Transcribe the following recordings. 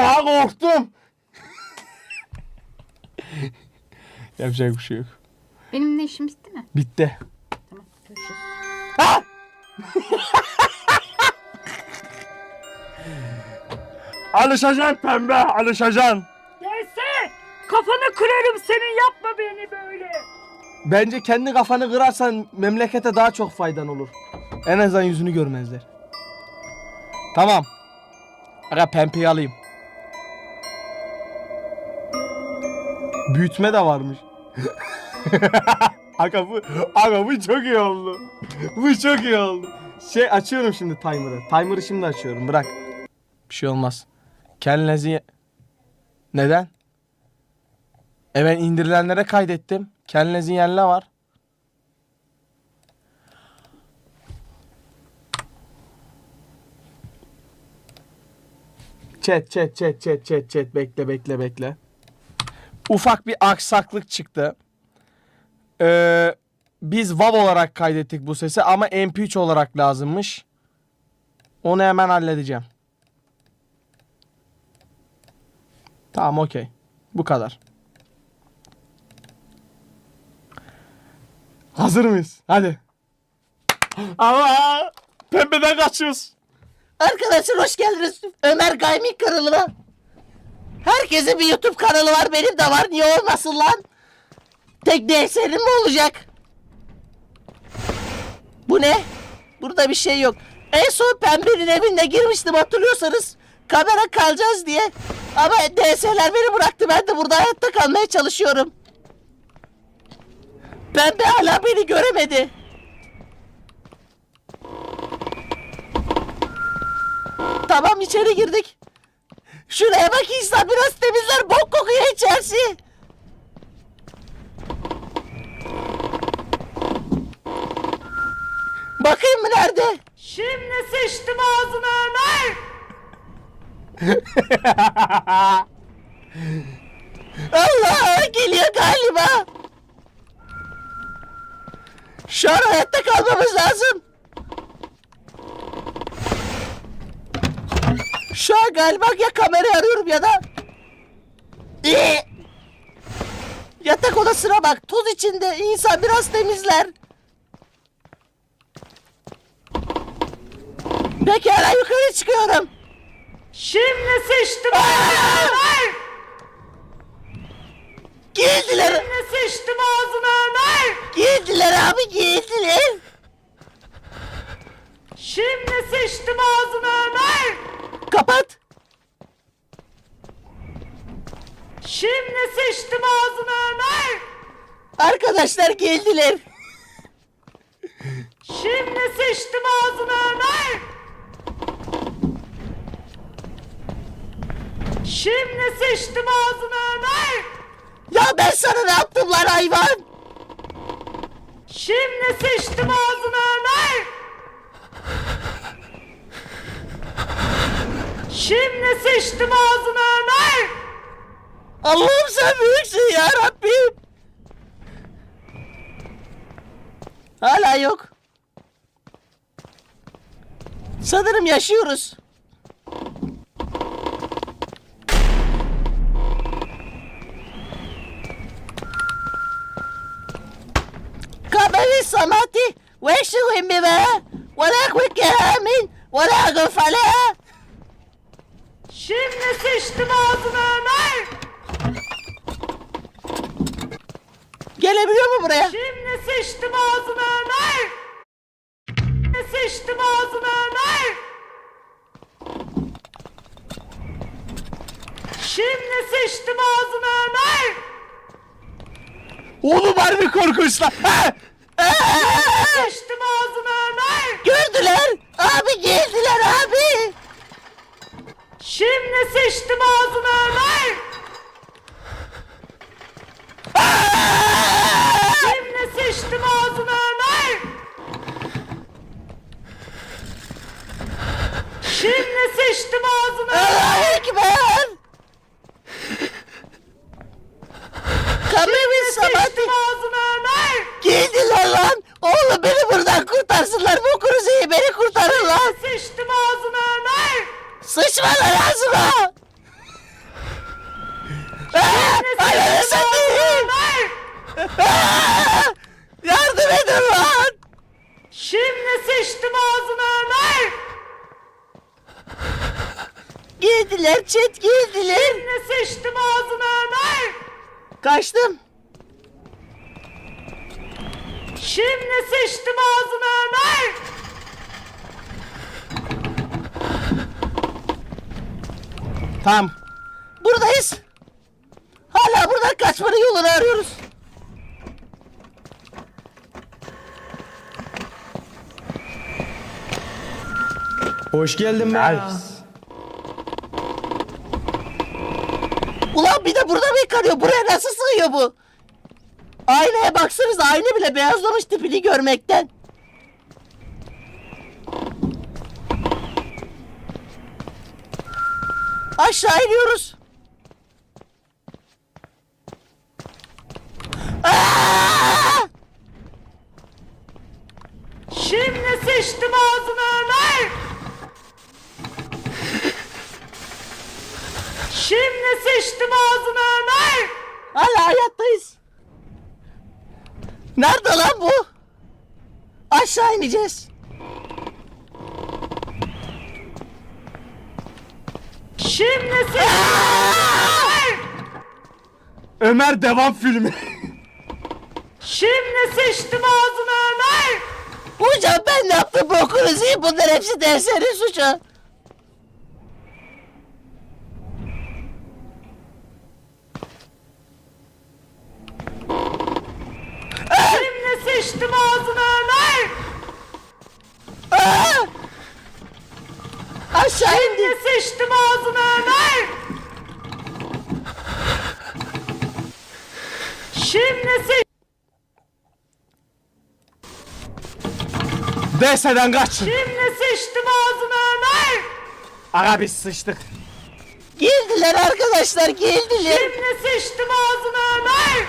Ya korktum. Yapacak bir şey yok. Benim ne işim bitti mi? Bitti. Tamam görüşürüz. Ha! alışacaksın pembe, alışacaksın. Gelse kafanı kırarım senin yapma beni böyle. Bence kendi kafanı kırarsan memlekete daha çok faydan olur. En azından yüzünü görmezler. Tamam. Aga pembeyi alayım. Büyütme de varmış. aga bu, aga bu çok iyi oldu. Bu çok iyi oldu. Şey açıyorum şimdi timer'ı. Timer'ı şimdi açıyorum. Bırak. Bir şey olmaz. Kendinizi... Neden? E ben indirilenlere kaydettim. Kendinizin yerine var. Chat chat chat chat chat chat bekle bekle bekle. Ufak bir aksaklık çıktı. Ee, biz WAV olarak kaydettik bu sesi ama MP3 olarak lazımmış. Onu hemen halledeceğim. Tamam okey. Bu kadar. Hazır mıyız? Hadi. Ama pembeden kaçıyoruz. Arkadaşlar hoş geldiniz Ömer Gaming kanalına. Herkesin bir YouTube kanalı var benim de var niye olmasın lan? Tek DS'nin mi olacak? Bu ne? Burada bir şey yok. En son Pembe'nin evinde girmiştim hatırlıyorsanız. Kamera kalacağız diye. Ama DS'ler beni bıraktı ben de burada hayatta kalmaya çalışıyorum. Pembe hala beni göremedi. Tamam içeri girdik. Şuraya bak insan biraz temizler bok kokuyor içerisi. Bakayım mı nerede? Şimdi sıçtım ağzına Ömer. Allah geliyor galiba. Şu an hayatta kalmamız lazım. Şu an galiba ya kamerayı arıyorum ya da... Ee! Yatak odasına bak. Toz içinde. İnsan biraz temizler. Pekala yukarı çıkıyorum. Şimdi sıçtım Ömer. Girdiler. Şimdi sıçtım ağzına Ömer. Girdiler abi girdiler. Şimdi sıçtım ağzına Ömer. Kapat. Şimdi sıçtım ağzına Ömer. Arkadaşlar geldiler. Şimdi sıçtım ağzına Ömer. Şimdi sıçtım ağzına Ömer. Ya ben sana ne yaptım lan hayvan? Şimdi sıçtım ağzına Ömer. Şimdi sıçtım ağzına Ömer. Allah'ım sen büyüksün ya Rabbim. Hala yok. Sanırım yaşıyoruz. Şu imbibe ve la kvikihamin ve la gıfale. Şimdi sıçtım ağzına Ömer. Gelebiliyor mu buraya? Şimdi sıçtım ağzına Ömer. Şimdi sıçtım ağzına Ömer. Şimdi sıçtım ağzına Ömer. Oğlum harbi korkunçlar. Ha! Sıçtım ağzına Ömer. Gördüler. Abi geldiler abi. Şimdi sıçtım ağzına Ömer. Şimdi sıçtım ağzına Ömer. Şimdi sıçtım ağzına Ömer. Ekber. Kamemi Samati Sıçtım ağzına Ömer. geldiler lan. Oğlum beni buradan kurtarsınlar. Bu kuruzeyi beni kurtarın lan. Sıçtım ağzına Ömer. Sıçma lan ağzıma! Ananı satayım! Aa! Yardım edin lan! Şimdi sıçtım ağzına Ömer. Girdiler chat girdiler. Şimdi sıçtım ağzına Ömer. Kaçtım. Şimdi sıçtım ağzına Ömer. Tamam. Buradayız. Hala buradan kaçmanın yolunu arıyoruz. Hoş geldin be. Ulan bir de burada mı yıkanıyor? Buraya nasıl sığıyor bu? Aynaya baksanıza ayna bile beyazlamış tipini görmekten. Aşağı iniyoruz. Aa! Şimdi sıçtım ağzına Ömer. Şimdi sıçtım ağzına Ömer. Hala hayattayız. Nerede lan bu? Aşağı ineceğiz. Şimdi sıçtım Ömer. Ömer devam filmi. Şimdi sıçtım ağzına Ömer. Hocam ben ne yaptım bokunuz iyi bunlar hepsi derslerin suçu. Şimdi sıçtım ağzına Ömer. Aa! Aşağı Şimdi indim. sıçtım ağzına Ömer. Şimdi sıç... DS'den kaçın. Şimdi sıçtım ağzına Ömer. Aga biz sıçtık. Geldiler arkadaşlar geldiler. Şimdi sıçtım ağzına Ömer.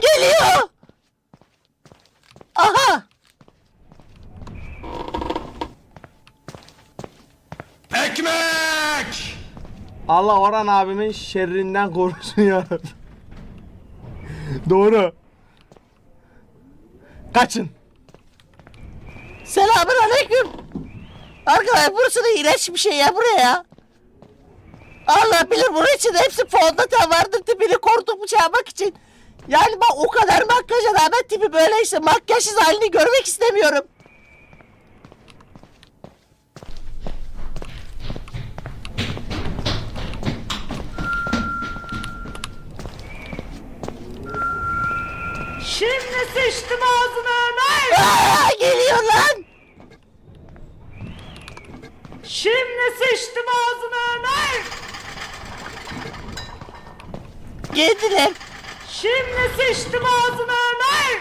Geliyor. Aha. Ekmek! Allah Orhan abimin şerrinden korusun ya. Doğru. Kaçın. Selamun aleyküm. Arkadaşlar burası da iğrenç bir şey ya buraya. Allah bilir bunun içinde hepsi fondöten vardır tipini korkutup çalmak için. Yani bak o kadar makyaja rağmen tipi böyleyse makyajsız halini görmek istemiyorum. Sıçtım ağzına Ömer. Aa, geliyor lan. Şimdi sıçtım ağzına Ömer. Geldiler. Şimdi sıçtım ağzına Ömer.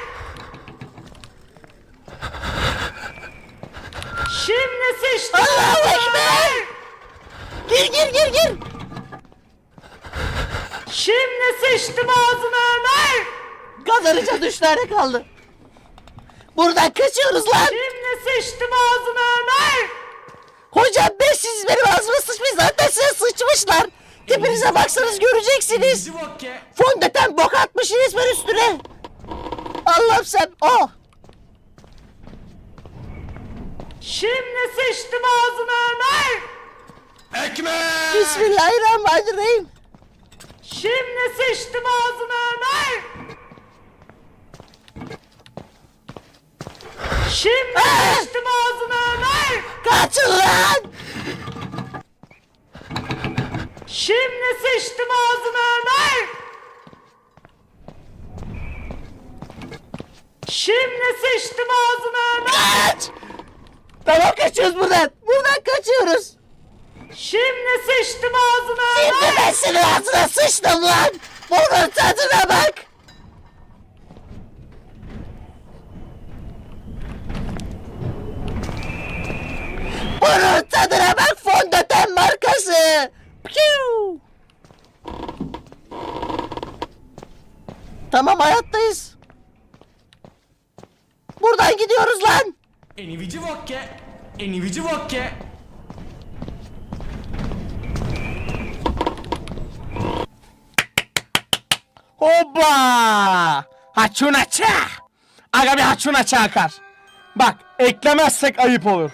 Şimdi sıçtım Allahu ağzına Ekber. Ömer. Gir gir gir gir. Şimdi sıçtım ağzına Ömer. Kazanacağız üç tane kaldı. Buradan kaçıyoruz lan. Şimdi sıçtım ağzına Ömer. Hocam ben siz benim ağzıma sıçmış zaten size sıçmışlar. Tipinize baksanız göreceksiniz. Fondöten bok atmış resmen üstüne. Allah'ım sen oh. Şimdi sıçtım ağzına Ömer. Ekmek! Bismillahirrahmanirrahim. Şimdi sıçtım ağzına Ömer. Şimdi Ah! sıçtım ağzına Ömer. Kaçın lan. Şimdi sıçtım ağzına Ömer. Şimdi sıçtım ağzına Ömer. Kaç. Tamam kaçıyoruz buradan. Buradan kaçıyoruz. Şimdi sıçtım ağzına Şimdi Ömer. ben senin ağzına sıçtım lan. Bunun tadına bak. Tadına bak fondöten markası. Piu. Tamam hayattayız. Buradan gidiyoruz lan. Enivici vokke! Enivici vokke! Hoppa! Haçunaça! Aga bir haçunaça akar. Bak eklemezsek ayıp olur.